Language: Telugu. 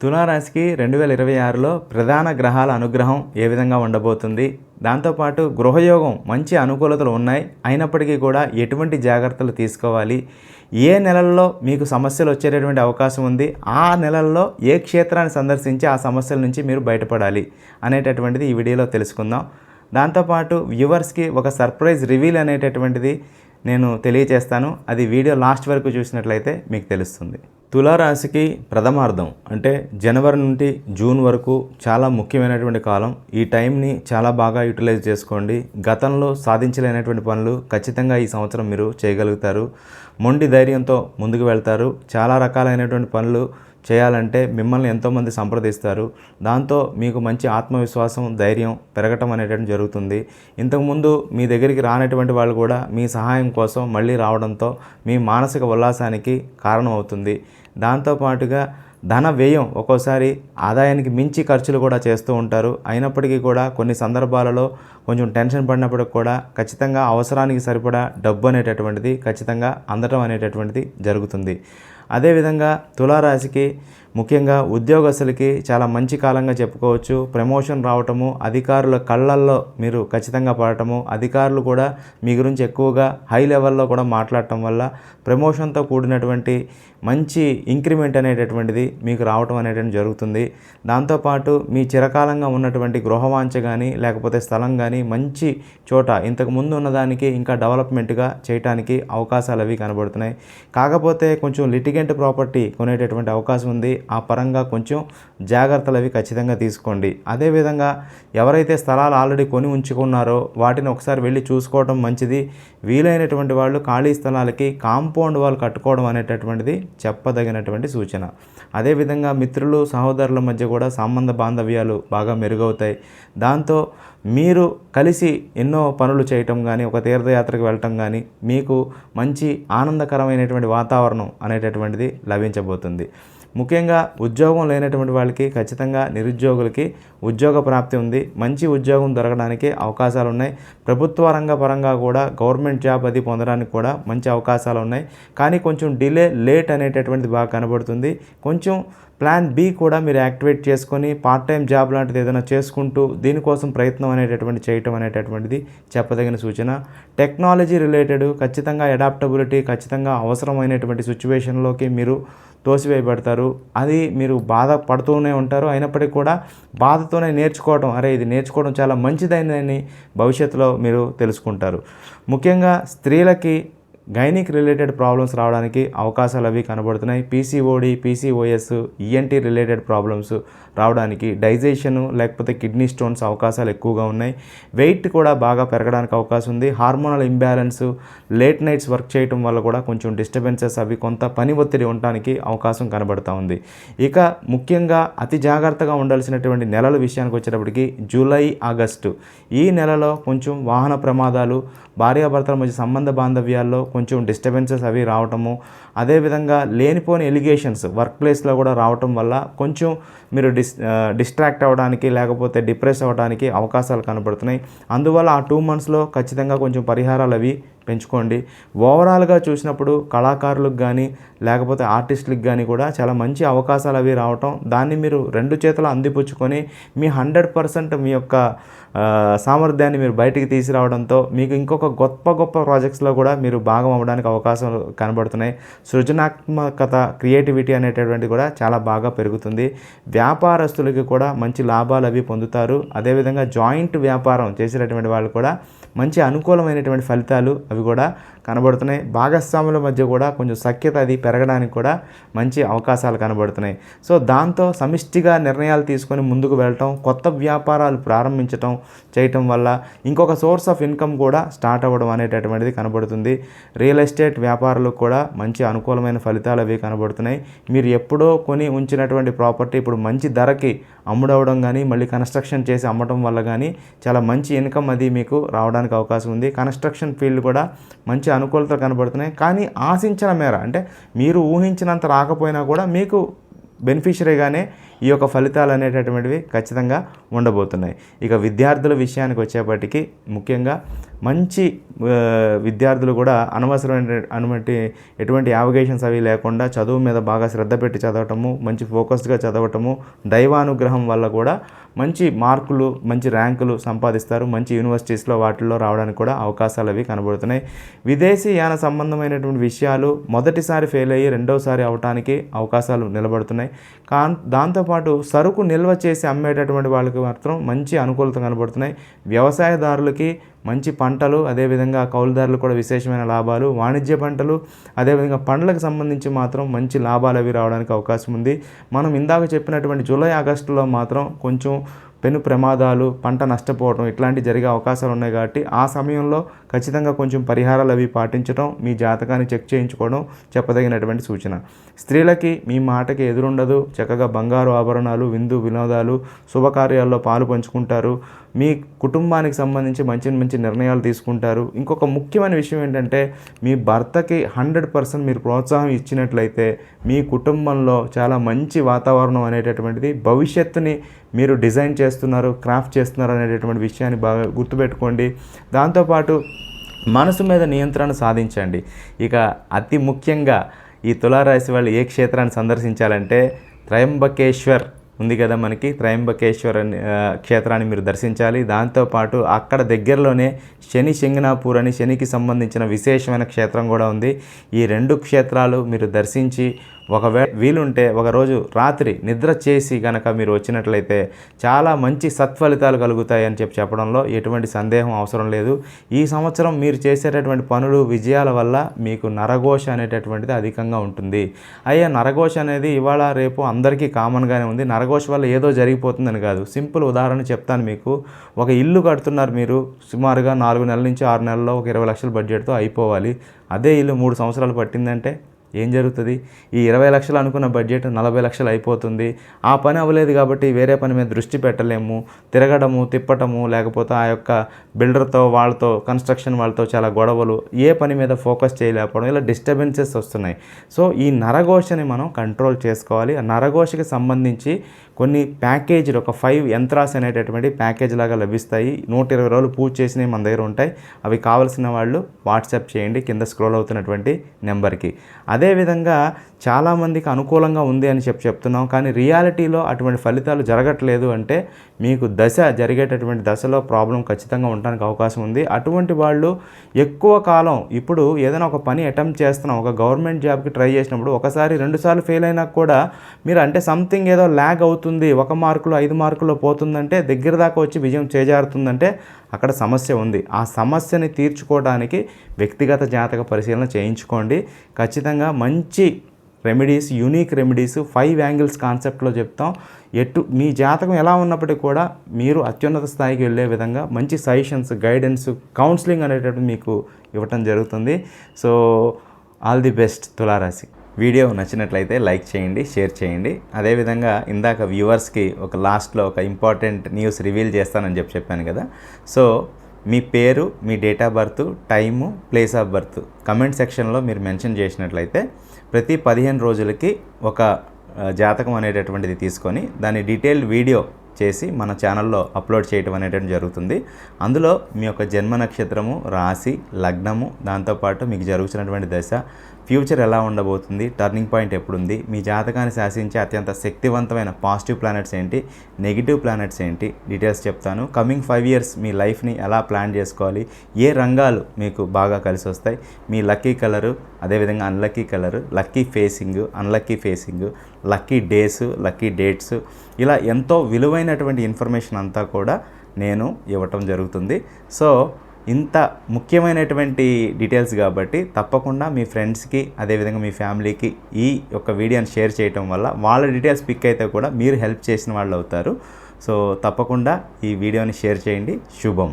తులారాశికి రెండు వేల ఇరవై ఆరులో ప్రధాన గ్రహాల అనుగ్రహం ఏ విధంగా ఉండబోతుంది? దాంతోపాటు గృహయోగం మంచి అనుకూలతలు ఉన్నాయి. అయినప్పటికీ కూడా ఎటువంటి జాగ్రత్తలు తీసుకోవాలి? ఏ నెలల్లో మీకు సమస్యలు వచ్చేటటువంటి అవకాశం ఉంది? ఆ నెలల్లో ఏ క్షేత్రాన్ని సందర్శించి ఆ సమస్యల నుంచి మీరు బయటపడాలి అనేటటువంటిది ఈ వీడియోలో తెలుసుకుందాం. దాంతోపాటు వ్యూవర్స్కి ఒక సర్ప్రైజ్ రివీల్ అనేటటువంటిది నేను తెలియచేస్తాను అది వీడియో లాస్ట్ వరకు చూసినట్లయితే మీకు తెలుస్తుంది. తులారాశికి ప్రథమార్థం అంటే జనవరి నుండి జూన్ వరకు చాలా ముఖ్యమైనటువంటి కాలం. ఈ టైంని చాలా బాగా యూటిలైజ్ చేసుకోండి. గతంలో సాధించలేనటువంటి పనులు ఖచ్చితంగా ఈ సంవత్సరం మీరు చేయగలుగుతారు. మొండి ధైర్యంతో ముందుకు వెళ్తారు. చాలా రకాలైనటువంటి పనులు చేయాలంటే మిమ్మల్ని ఎంతోమంది సంప్రదిస్తారు. దాంతో మీకు మంచి ఆత్మవిశ్వాసం ధైర్యం పెరగటం అనేటువంటి జరుగుతుంది. ఇంతకుముందు మీ దగ్గరికి రానటువంటి వాళ్ళు కూడా మీ సహాయం కోసం మళ్ళీ రావడంతో మీ మానసిక ఉల్లాసానికి కారణం అవుతుంది దాంతోపాటుగా ధన వ్యయం ఒక్కోసారి ఆదాయానికి మించి ఖర్చులు కూడా చేస్తూ ఉంటారు. అయినప్పటికీ కూడా కొన్ని సందర్భాలలో కొంచెం టెన్షన్ పడినప్పటికి కూడా ఖచ్చితంగా అవసరానికి సరిపడా డబ్బు అనేటటువంటిది ఖచ్చితంగా అందటం అనేటటువంటిది జరుగుతుంది. అదేవిధంగా తులారాశికి ముఖ్యంగా ఉద్యోగస్తులకి చాలా మంచి కాలంగా చెప్పుకోవచ్చు. ప్రమోషన్ రావటము అధికారుల కళ్ళల్లో మీరు ఖచ్చితంగా పడటము అధికారులు కూడా మీ గురించి ఎక్కువగా హై లెవెల్లో కూడా మాట్లాడటం వల్ల ప్రమోషన్తో కూడినటువంటి మంచి ఇంక్రిమెంట్ అనేటటువంటిది మీకు రావటం అనేటువంటి జరుగుతుంది. దాంతోపాటు మీ చిరకాలంగా ఉన్నటువంటి గృహవాంఛ కానీ లేకపోతే స్థలం కానీ మంచి చోట ఇంతకు ముందు ఉన్నదానికి ఇంకా డెవలప్మెంట్గా చేయటానికి అవకాశాలు అవి కనబడుతున్నాయి. కాకపోతే కొంచెం లిటిగెంట్ ప్రాపర్టీ కొనేటటువంటి అవకాశం ఉంది. ఆ పరంగా కొంచెం జాగ్రత్తలు అవి ఖచ్చితంగా తీసుకోండి. అదేవిధంగా ఎవరైతే స్థలాలు ఆల్రెడీ కొని ఉంచుకున్నారో వాటిని ఒకసారి వెళ్ళి చూసుకోవడం మంచిది. వీలైనటువంటి వాళ్ళు ఖాళీ స్థలాలకి కాంపౌండ్ వాళ్ళు కట్టుకోవడం అనేటటువంటిది చెప్పదగినటువంటి సూచన. అదేవిధంగా మిత్రులు సహోదరుల మధ్య కూడా సంబంధ బాంధవ్యాలు బాగా మెరుగవుతాయి. దాంతో మీరు కలిసి ఎన్నో పనులు చేయటం కానీ ఒక తీర్థయాత్రకు వెళ్ళటం కానీ మీకు మంచి ఆనందకరమైనటువంటి వాతావరణం అనేటటువంటిది లభించబోతుంది. ముఖ్యంగా ఉద్యోగం లేనటువంటి వాళ్ళకి ఖచ్చితంగా నిరుద్యోగులకి ఉద్యోగ ప్రాప్తి ఉంది. మంచి ఉద్యోగం దొరకడానికి అవకాశాలు ఉన్నాయి ప్రభుత్వ రంగ పరంగా కూడా గవర్నమెంట్ జాబ్ అది పొందడానికి కూడా మంచి అవకాశాలు ఉన్నాయి కానీ కొంచెం డిలే లేట్ అనేటటువంటిది బాగా కనబడుతుంది. కొంచెం ప్లాన్ బి కూడా మీరు యాక్టివేట్ చేసుకొని పార్ట్ టైం జాబ్ లాంటిది ఏదైనా చేసుకుంటూ దీనికోసం ప్రయత్నం అనేటటువంటి చేయటం అనేటటువంటిది చెప్పదగిన సూచన. టెక్నాలజీ రిలేటెడ్ ఖచ్చితంగా అడాప్టబిలిటీ ఖచ్చితంగా అవసరమైనటువంటి సిచ్యువేషన్లోకి మీరు తోసివేయబడతారు. అది మీరు బాధపడుతూనే ఉంటారు. అయినప్పటికీ కూడా బాధతోనే నేర్చుకోవడం అరే ఇది నేర్చుకోవడం చాలా మంచిదైందని భవిష్యత్తులో మీరు తెలుసుకుంటారు. ముఖ్యంగా స్త్రీలకి గైనిక్ రిలేటెడ్ ప్రాబ్లమ్స్ రావడానికి అవకాశాలు అవి కనబడుతున్నాయి. PCOD PCOS ENT related problems రావడానికి డైజెషన్ లేకపోతే కిడ్నీ స్టోన్స్ అవకాశాలు ఎక్కువగా ఉన్నాయి. వెయిట్ కూడా బాగా పెరగడానికి అవకాశం ఉంది. Hormonal imbalance late nights work చేయటం వల్ల కూడా కొంచెం డిస్టర్బెన్సెస్ అవి కొంత పని ఒత్తిడి ఉండటానికి అవకాశం కనబడుతూ ఉంది. ఇక ముఖ్యంగా అతి జాగ్రత్తగా ఉండాల్సినటువంటి నెలల విషయానికి వచ్చేటప్పటికి జూలై ఆగస్టు. ఈ నెలలో కొంచెం వాహన ప్రమాదాలు భార్యాభర్తల మధ్య సంబంధ బాంధవ్యాల్లో కొంచెం డిస్టర్బెన్సెస్ అవి రావటము అదేవిధంగా లేనిపోని ఎలిగేషన్స్ వర్క్ ప్లేస్లో కూడా రావటం వల్ల కొంచెం మీరు డిస్ డిస్ట్రాక్ట్ అవ్వడానికి లేకపోతే డిప్రెస్ అవ్వడానికి అవకాశాలు కనబడుతున్నాయి. అందువల్ల ఆ టూ మంత్స్లో ఖచ్చితంగా కొంచెం పరిహారాలు అవి పెంచుకోండి. ఓవరాల్గా చూసినప్పుడు కళాకారులకు కానీ లేకపోతే ఆర్టిస్టులకు కానీ కూడా చాలా మంచి అవకాశాలు అవి రావటం దాన్ని మీరు రెండు చేతులు అందిపుచ్చుకొని మీ హండ్రెడ్ పర్సెంట్ మీ యొక్క సామర్థ్యాన్ని మీరు బయటికి తీసుకురావడంతో మీకు ఇంకొక గొప్ప గొప్ప ప్రాజెక్ట్స్లో కూడా మీరు భాగం అవ్వడానికి అవకాశాలు కనబడుతున్నాయి. సృజనాత్మకత క్రియేటివిటీ అనేటటువంటి కూడా చాలా బాగా పెరుగుతుంది. వ్యాపారస్తులకి కూడా మంచి లాభాలు అవి పొందుతారు. అదేవిధంగా జాయింట్ వ్యాపారం చేసేటటువంటి వాళ్ళు కూడా మంచి అనుకూలమైనటువంటి ఫలితాలు అవి కూడా కనబడుతున్నాయి. భాగస్వాముల మధ్య కూడా కొంచెం సఖ్యత అది పెరగడానికి కూడా మంచి అవకాశాలు కనబడుతున్నాయి. సో దాంతో సమిష్టిగా నిర్ణయాలు తీసుకొని ముందుకు వెళ్ళటం కొత్త వ్యాపారాలు ప్రారంభించటం చేయటం వల్ల ఇంకొక సోర్స్ ఆఫ్ ఇన్కమ్ కూడా స్టార్ట్ అవ్వడం అనేటటువంటిది కనబడుతుంది. రియల్ ఎస్టేట్ వ్యాపారులకు కూడా మంచి అనుకూలమైన ఫలితాలు అవి కనబడుతున్నాయి. మీరు ఎప్పుడో కొని ఉంచినటువంటి ప్రాపర్టీ ఇప్పుడు మంచి ధరకి అమ్ముడవడం కానీ మళ్ళీ కన్స్ట్రక్షన్ చేసి అమ్మటం వల్ల కానీ చాలా మంచి ఇన్కమ్ అది మీకు రావడానికి అవకాశం ఉంది. కన్స్ట్రక్షన్ ఫీల్డ్ కూడా మంచి అనుకూలత కనబడుతున్నాయి. కానీ ఆశించిన మేర అంటే మీరు ఊహించినంత రాకపోయినా కూడా మీకు బెనిఫిషరీగానే ఈ యొక్క ఫలితాలు అనేటటువంటివి ఖచ్చితంగా ఉండబోతున్నాయి. ఇక విద్యార్థుల విషయానికి వచ్చేప్పటికీ ముఖ్యంగా మంచి విద్యార్థులు కూడా అనవసరమైన అనుమతి ఎటువంటి యావిగేషన్స్ అవి లేకుండా చదువు మీద బాగా శ్రద్ధ పెట్టి చదవటము మంచి ఫోకస్డ్గా చదవటము దైవానుగ్రహం వల్ల కూడా మంచి మార్కులు మంచి ర్యాంకులు సంపాదిస్తారు. మంచి యూనివర్సిటీస్లో వాటిల్లో రావడానికి కూడా అవకాశాలు అవి కనబడుతున్నాయి. విదేశీ యాన సంబంధమైనటువంటి విషయాలు మొదటిసారి ఫెయిల్ అయ్యి రెండోసారి అవటానికి అవకాశాలు నిలబడుతున్నాయి. కా దాంతోపాటు సరుకు నిల్వ చేసి అమ్మేటటువంటి వాళ్ళకి మాత్రం మంచి అనుకూలత కనబడుతున్నాయి. వ్యవసాయదారులకి మంచి పంటలు అదేవిధంగా కౌలుదారులు కూడా విశేషమైన లాభాలు. వాణిజ్య పంటలు అదేవిధంగా పండ్లకు సంబంధించి మాత్రం మంచి లాభాలు అవి రావడానికి అవకాశం ఉంది. మనం ఇందాక చెప్పినటువంటి జూలై ఆగస్టులో మాత్రం కొంచెం పెను ప్రమాదాలు పంట నష్టపోవడం ఇట్లాంటివి జరిగే అవకాశాలు ఉన్నాయి కాబట్టి ఆ సమయంలో ఖచ్చితంగా కొంచెం పరిహారాలు అవి పాటించడం మీ జాతకాన్ని చెక్ చేయించుకోవడం చెప్పదగినటువంటి సూచన. స్త్రీలకి మీ మాటకి ఎదురుండదు. చక్కగా బంగారు ఆభరణాలు విందు వినోదాలు శుభకార్యాల్లో పాలు పంచుకుంటారు. మీ కుటుంబానికి సంబంధించి మంచి మంచి నిర్ణయాలు తీసుకుంటారు. ఇంకొక ముఖ్యమైన విషయం ఏంటంటే మీ భర్తకి హండ్రెడ్ పర్సెంట్ మీరు ప్రోత్సాహం ఇచ్చినట్లయితే మీ కుటుంబంలో చాలా మంచి వాతావరణం అనేటటువంటిది భవిష్యత్తుని మీరు డిజైన్ చేస్తున్నారు క్రాఫ్ట్ చేస్తున్నారు అనేటటువంటి విషయాన్ని బాగా గుర్తుపెట్టుకోండి. దాంతోపాటు మనసు మీద నియంత్రణ సాధించండి. ఇక అతి ముఖ్యంగా ఈ తులారాశి వాళ్ళు ఏ క్షేత్రాన్ని సందర్శించాలంటే త్రయంబకేశ్వర్ ఉంది కదా మనకి. త్రయంబకేశ్వర్ అని క్షేత్రాన్ని మీరు దర్శించాలి. దాంతోపాటు అక్కడ దగ్గరలోనే శని శంగనాపూర్ అని శనికి సంబంధించిన విశేషమైన క్షేత్రం కూడా ఉంది. ఈ రెండు క్షేత్రాలు మీరు దర్శించి ఒకవేళ వీలుంటే ఒకరోజు రాత్రి నిద్ర చేసి గనక మీరు వచ్చినట్లయితే చాలా మంచి సత్ఫలితాలు కలుగుతాయని చెప్పి చెప్పడంలో ఎటువంటి సందేహం అవసరం లేదు. ఈ సంవత్సరం మీరు చేసేటటువంటి పనులు విజయాల వల్ల మీకు నరఘోష అనేటటువంటిది అధికంగా ఉంటుంది. అయ్యా నరఘోష అనేది ఇవాళ రేపు అందరికీ కామన్గానే ఉంది. నరఘోష వల్ల ఏదో జరిగిపోతుందని కాదు. సింపుల్ ఉదాహరణ చెప్తాను మీకు. ఒక ఇల్లు కడుతున్నారు మీరు సుమారుగా నాలుగు నెలల నుంచి ఆరు నెలల్లో ఒక ఇరవై లక్షల బడ్జెట్తో అయిపోవాలి. అదే ఇల్లు మూడు సంవత్సరాలు పట్టిందంటే ఏం జరుగుతుంది? ఈ ఇరవై లక్షలు అనుకున్న బడ్జెట్ నలభై లక్షలు అయిపోతుంది. ఆ పని అవ్వలేదు కాబట్టి వేరే పని మీద దృష్టి పెట్టలేము. తిరగడము తిప్పటము లేకపోతే ఆ యొక్క బిల్డర్తో వాళ్ళతో కన్స్ట్రక్షన్ వాళ్ళతో చాలా గొడవలు ఏ పని మీద ఫోకస్ చేయలేకపోవడం ఇలా డిస్టర్బెన్సెస్ వస్తున్నాయి. సో ఈ నరఘోషని మనం కంట్రోల్ చేసుకోవాలి. ఆ నరఘోషకి సంబంధించి కొన్ని ప్యాకేజీలు ఒక ఫైవ్ యంత్రాస్ అనేటటువంటి ప్యాకేజ్ లాగా లభిస్తాయి. నూట ఇరవై రోజులు పూజ చేసినవి మన దగ్గర ఉంటాయి. అవి కావలసిన వాళ్ళు వాట్సాప్ చేయండి కింద స్క్రోల్ అవుతున్నటువంటి నెంబర్కి. అదేవిధంగా చాలామందికి అనుకూలంగా ఉంది అని చెప్పి చెప్తున్నాం. కానీ రియాలిటీలో అటువంటి ఫలితాలు జరగట్లేదు అంటే మీకు దశ జరిగేటటువంటి దశలో ప్రాబ్లం ఖచ్చితంగా ఉండడానికి అవకాశం ఉంది. అటువంటి వాళ్ళు ఎక్కువ కాలం ఇప్పుడు ఏదైనా ఒక పని అటెంప్ట్ చేస్తున్నాం ఒక గవర్నమెంట్ జాబ్కి ట్రై చేసినప్పుడు ఒకసారి రెండుసార్లు ఫెయిల్ అయినా కూడా మీరు అంటే సంథింగ్ ఏదో ల్యాగ్ అవుతుంది. ఒక మార్కులో ఐదు మార్కులో పోతుందంటే దగ్గర దాకా వచ్చి విజయం చేజారుతుందంటే అక్కడ సమస్య ఉంది. ఆ సమస్యని తీర్చుకోవడానికి వ్యక్తిగత జాతక పరిశీలన చేయించుకోండి. ఖచ్చితంగా మంచి remedies unique remedies five angles కాన్సెప్ట్లో చెప్తాం. ఎటు మీ జాతకం ఎలా ఉన్నప్పటికీ కూడా మీరు అత్యున్నత స్థాయికి వెళ్ళే విధంగా మంచి సజెషన్స్ గైడెన్స్ కౌన్సిలింగ్ అనేటటువంటి మీకు ఇవ్వటం జరుగుతుంది. సో ఆల్ ది బెస్ట్ తులారాశి. వీడియో నచ్చినట్లయితే లైక్ చేయండి షేర్ చేయండి. అదేవిధంగా ఇందాక వ్యూవర్స్కి ఒక లాస్ట్లో ఒక ఇంపార్టెంట్ న్యూస్ రివీల్ చేస్తానని చెప్పి చెప్పాను కదా. సో మీ పేరు మీ date of birth time place of birth. Comment సెక్షన్లో మీరు మెన్షన్ చేసినట్లయితే ప్రతి పదిహేను రోజులకి ఒక జాతకం అనేటటువంటిది తీసుకొని దాని డీటెయిల్డ్ వీడియో చేసి మన ఛానల్లో అప్లోడ్ చేయటం అనేటువంటి జరుగుతుంది. అందులో మీ యొక్క జన్మ నక్షత్రము రాశి లగ్నము దాంతోపాటు మీకు జరుగుతున్నటువంటి దశ ఫ్యూచర్ ఎలా ఉండబోతుంది? Turning point ఎప్పుడుంది? మీ జాతకాన్ని శాసించే అత్యంత శక్తివంతమైన పాజిటివ్ ప్లానెట్స్ ఏంటి? నెగిటివ్ ప్లానెట్స్ ఏంటి? డీటెయిల్స్ చెప్తాను. కమింగ్ ఫైవ్ ఇయర్స్ మీ లైఫ్ని ఎలా ప్లాన్ చేసుకోవాలి? ఏ రంగాలు మీకు బాగా కలిసి వస్తాయి? మీ లక్కీ కలరు అదేవిధంగా unlucky colour lucky facing unlucky facing lucky days lucky dates. ఇలా ఎంతో విలువైనటువంటి ఇన్ఫర్మేషన్ అంతా కూడా నేను ఇవ్వటం జరుగుతుంది. సో ఇంత ముఖ్యమైనటువంటి డీటెయిల్స్ కాబట్టి తప్పకుండా మీ ఫ్రెండ్స్కి అదేవిధంగా మీ ఫ్యామిలీకి ఈ యొక్క వీడియోని షేర్ చేయటం వల్ల వాళ్ళ డీటెయిల్స్ పిక్ అయితే కూడా మీరు హెల్ప్ చేసిన వాళ్ళు అవుతారు. సో తప్పకుండా ఈ వీడియోని షేర్ చేయండి. శుభం.